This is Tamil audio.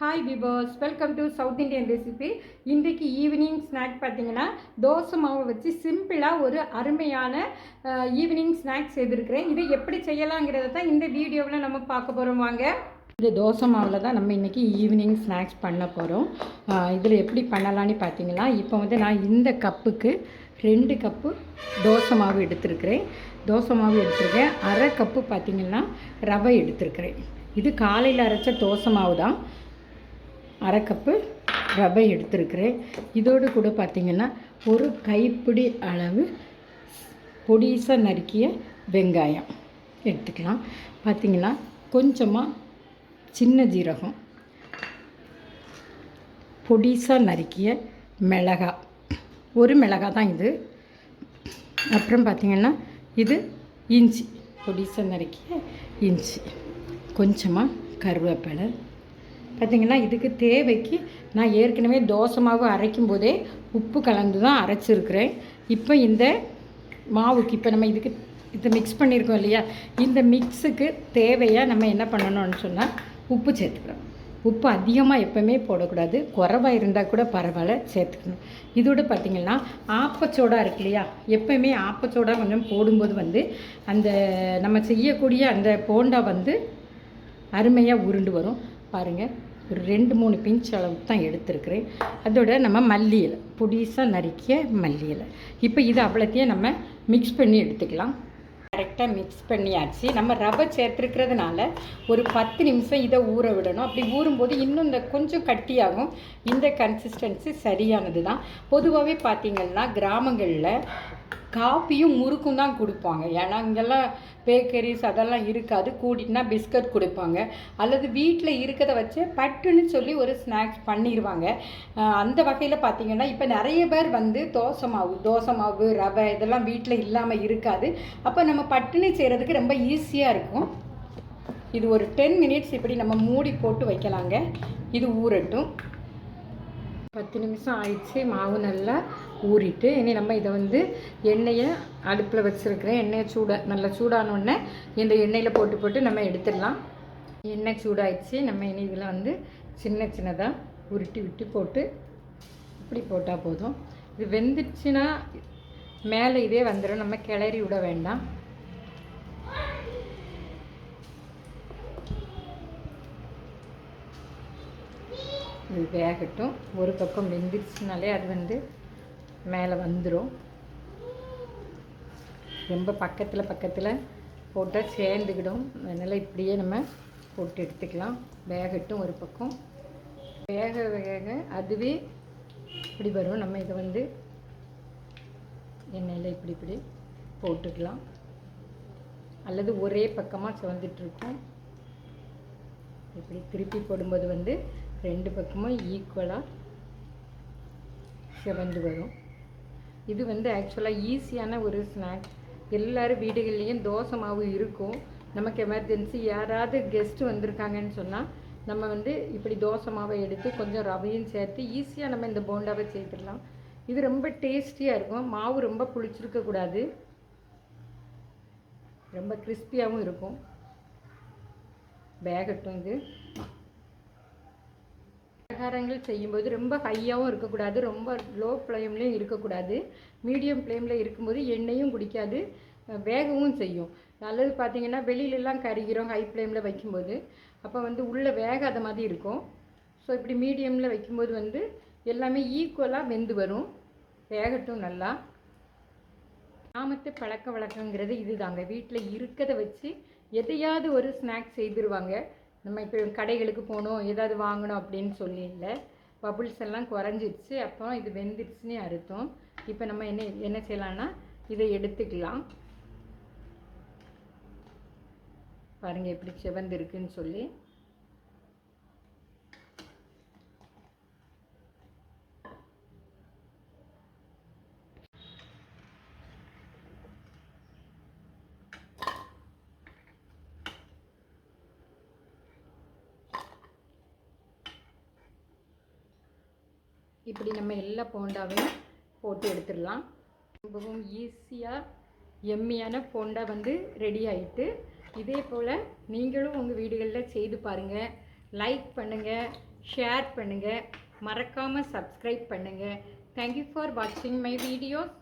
Hi பிபாஸ் welcome to south Indian recipe இன்றைக்கு ஈவினிங் ஸ்நாக் பார்த்தீங்கன்னா தோசை மாவை வச்சு சிம்பிளாக ஒரு அருமையான ஈவினிங் ஸ்நாக்ஸ் செய்திருக்கிறேன். இதை எப்படி செய்யலாங்கிறத தான் இந்த வீடியோவில் நம்ம பார்க்க போகிறோம் வாங்க. இந்த தோசை மாவில் தான் நம்ம இன்றைக்கி ஈவினிங் ஸ்நாக்ஸ் பண்ண போகிறோம் இதில் எப்படி பண்ணலான்னு பார்த்தீங்கன்னா இப்போ வந்து நான் இந்த கப்புக்கு ரெண்டு கப்பு தோசை மாவு எடுத்திருக்கிறேன். தோசை மாவு எடுத்திருக்கேன். அரை கப்பு பார்த்தீங்கன்னா ரவை எடுத்திருக்கிறேன். இது காலையில் அரைச்ச தோசை மாவு தான். அரை கப்பு ரவை எடுத்துருக்கிறேன். இதோடு கூட பார்த்திங்கன்னா ஒரு கைப்பிடி அளவு பொடிசாக நறுக்கிய வெங்காயம் எடுத்துக்கலாம். பார்த்திங்கன்னா கொஞ்சமாக சின்ன ஜீரகம் பொடிசாக நறுக்கிய மிளகா. ஒரு மிளகா தான் இது. அப்புறம் பார்த்திங்கன்னா இது இஞ்சி பொடிசாக நறுக்கிய இஞ்சி. கொஞ்சமாக கருவேப்பிலை பார்த்திங்கன்னா இதுக்கு தேவைக்கு நான் ஏற்கனவே தோசை மாவு அரைக்கும் போதே உப்பு கலந்து தான் அரைச்சிருக்கிறேன். இப்போ இந்த மாவுக்கு இப்போ நம்ம இதுக்கு இதை மிக்ஸ் பண்ணியிருக்கோம் இல்லையா? இந்த மிக்ஸுக்கு தேவையாக நம்ம என்ன பண்ணணும்னு சொன்னால் உப்பு சேர்த்துக்கிறோம் உப்பு அதிகமாக எப்போவுமே போடக்கூடாது. குறவாக இருந்தால் கூட பரவாயில்ல சேர்த்துக்கணும். இதோட பார்த்திங்கன்னா ஆப்பச்சோடா இருக்கு இல்லையா? எப்போயுமே ஆப்பச்சோடா கொஞ்சம் போடும்போது வந்து அந்த நம்ம செய்யக்கூடிய அந்த போண்டா வந்து அருமையாக உருண்டு வரும். பாருங்கள் ஒரு ரெண்டு மூணு பிஞ்ச் அளவுக்கு தான் எடுத்துருக்குறேன். அதோட நம்ம மல்லி இலை பொடிசாக நறுக்கிய மல்லி இலை. இப்போ இது அவ்வளோத்தையும் நம்ம மிக்ஸ் பண்ணி எடுத்துக்கலாம். கரெக்டாக மிக்ஸ் பண்ணியாச்சு. நம்ம ரவை சேர்த்துருக்கிறதுனால ஒரு பத்து நிமிஷம் இதை ஊற விடணும். அப்படி ஊறும்போது இன்னும் இந்த கொஞ்சம் கட்டியாகும். இந்த கன்சிஸ்டன்சி சரியானது தான் பொதுவாகவே பார்த்திங்கன்னா கிராமங்களில் காப்பியும் முறுக்கும் தான் கொடுப்பாங்க. ஏன்னா இங்கெல்லாம் பேக்கரிஸ் அதெல்லாம் இருக்காது கூட்டிட்டுனா பிஸ்கட் கொடுப்பாங்க. அல்லது வீட்டில் இருக்கிறத வச்சு பட்டுன்னு சொல்லி ஒரு ஸ்நாக்ஸ் பண்ணிடுவாங்க அந்த வகையில் பார்த்திங்கன்னா இப்போ நிறைய பேர் வந்து தோசை மாவு தோசை மாவு ரவை இதெல்லாம் வீட்டில் இல்லாமல் இருக்காது. அப்போ நம்ம பட்டுன்னு செய்கிறதுக்கு ரொம்ப ஈஸியாக இருக்கும். இது ஒரு டென் மினிட்ஸ் இப்படி நம்ம மூடி போட்டு வைக்கலாங்க. இது ஊறட்டும். பத்து நிமிஷம் ஆயிடுச்சு. மாவு நல்லா ஊறிட்டு இனி நம்ம இதை வந்து எண்ணெயை அடுப்பில் வச்சுருக்கிறேன் எண்ணெயை சூட நல்லா சூடானோடனே இந்த எண்ணெயில் போட்டு போட்டு நம்ம எடுத்துடலாம். எண்ணெய் சூடாயிடுச்சு. நம்ம இனி இதில் வந்து சின்ன சின்னதாக உருட்டி விட்டு போட்டு இப்படி போட்டால் போதும். இது வெந்துச்சுன்னா மேலே இதே வந்துடும் நம்ம கிளறி விட வேண்டாம். இது வேகட்டும். ஒரு பக்கம் வெந்துருச்சுனாலே அது வந்து மேலே வந்துடும் ரொம்ப பக்கத்தில் பக்கத்தில் போட்டால் சேர்ந்துக்கிடும். அதனால் இப்படியே நம்ம போட்டு எடுத்துக்கலாம். வேகட்டும் ஒரு பக்கம். வேக வேக அதுவே இப்படி வரும். நம்ம இதை வந்து எண்ணெயில் இப்படி இப்படி போட்டுக்கலாம். அல்லது ஒரே பக்கமாக சிவந்துட்டுருக்கும். இப்படி திருப்பி போடும்போது வந்து ரெண்டு பக்கமும் ஈக்குவலாக சிவந்து வரும். இது வந்து ஆக்சுவலாக ஈஸியான ஒரு ஸ்நாக்ஸ் எல்லோரும் வீடுகள்லேயும் தோசை மாவு இருக்கும். நமக்கு எமர்ஜென்சி யாராவது கெஸ்ட்டு வந்திருக்காங்கன்னு சொன்னால் நம்ம வந்து இப்படி தோசை மாவை எடுத்து கொஞ்சம் ரவையும் சேர்த்து ஈஸியாக நம்ம இந்த போண்டாவை சேர்த்துடலாம். இது ரொம்ப டேஸ்டியாக இருக்கும். மாவு ரொம்ப புளிச்சிருக்கக்கூடாது ரொம்ப கிறிஸ்பியாகவும் இருக்கும். வேகட்டும் இது. பலகாரங்கள் செய்யும்போது ரொம்ப ஹையாகவும் இருக்கக்கூடாது. ரொம்ப லோ ஃப்ளேம்லேயும் இருக்கக்கூடாது. மீடியம் ஃப்ளேமில் இருக்கும்போது எண்ணெயும் குடிக்காது. வேகவும் செய்யும். நல்லது பார்த்திங்கன்னா வெளியிலலாம் கருகிறோம் ஹை ஃப்ளேமில் வைக்கும்போது. அப்போ வந்து உள்ளே வேகாத மாதிரி இருக்கும். ஸோ இப்படி மீடியமில் வைக்கும்போது வந்து எல்லாமே ஈக்குவலாக வெந்து வரும். வேகட்டும் நல்லா. கிராமத்து பழக்க வழக்கங்கிறது இது தாங்க வீட்டில் இருக்கிறத வச்சு எதையாவது ஒரு ஸ்நாக்ஸ் செய்திருவாங்க. நம்ம இப்போ கடைகளுக்கு போகணும் ஏதாவது வாங்கணும் அப்படின்னு சொல்லி இல்லை. பபுள்ஸ் எல்லாம் குறைஞ்சிருச்சு அப்புறம் இது வெந்துருச்சுன்னு அர்த்தம். இப்போ நம்ம என்ன என்ன செய்யலாம்னா இதை எடுத்துக்கலாம். பாருங்கள் எப்படி சிவந்திருக்குன்னு சொல்லி. இப்படி நம்ம எல்லா போண்டாவையும் போட்டு எடுத்துடலாம். ரொம்பவும் ஈஸியாக எம்மியான போண்டா வந்து ரெடி ஆகிட்டு இதே போல் நீங்களும் உங்கள் வீடுகளில் செய்து பாருங்கள் லைக் பண்ணுங்கள் ஷேர் பண்ணுங்கள் மறக்காமல் சப்ஸ்கிரைப் பண்ணுங்கள் தேங்க்யூ ஃபார் வாட்சிங் மை வீடியோஸ்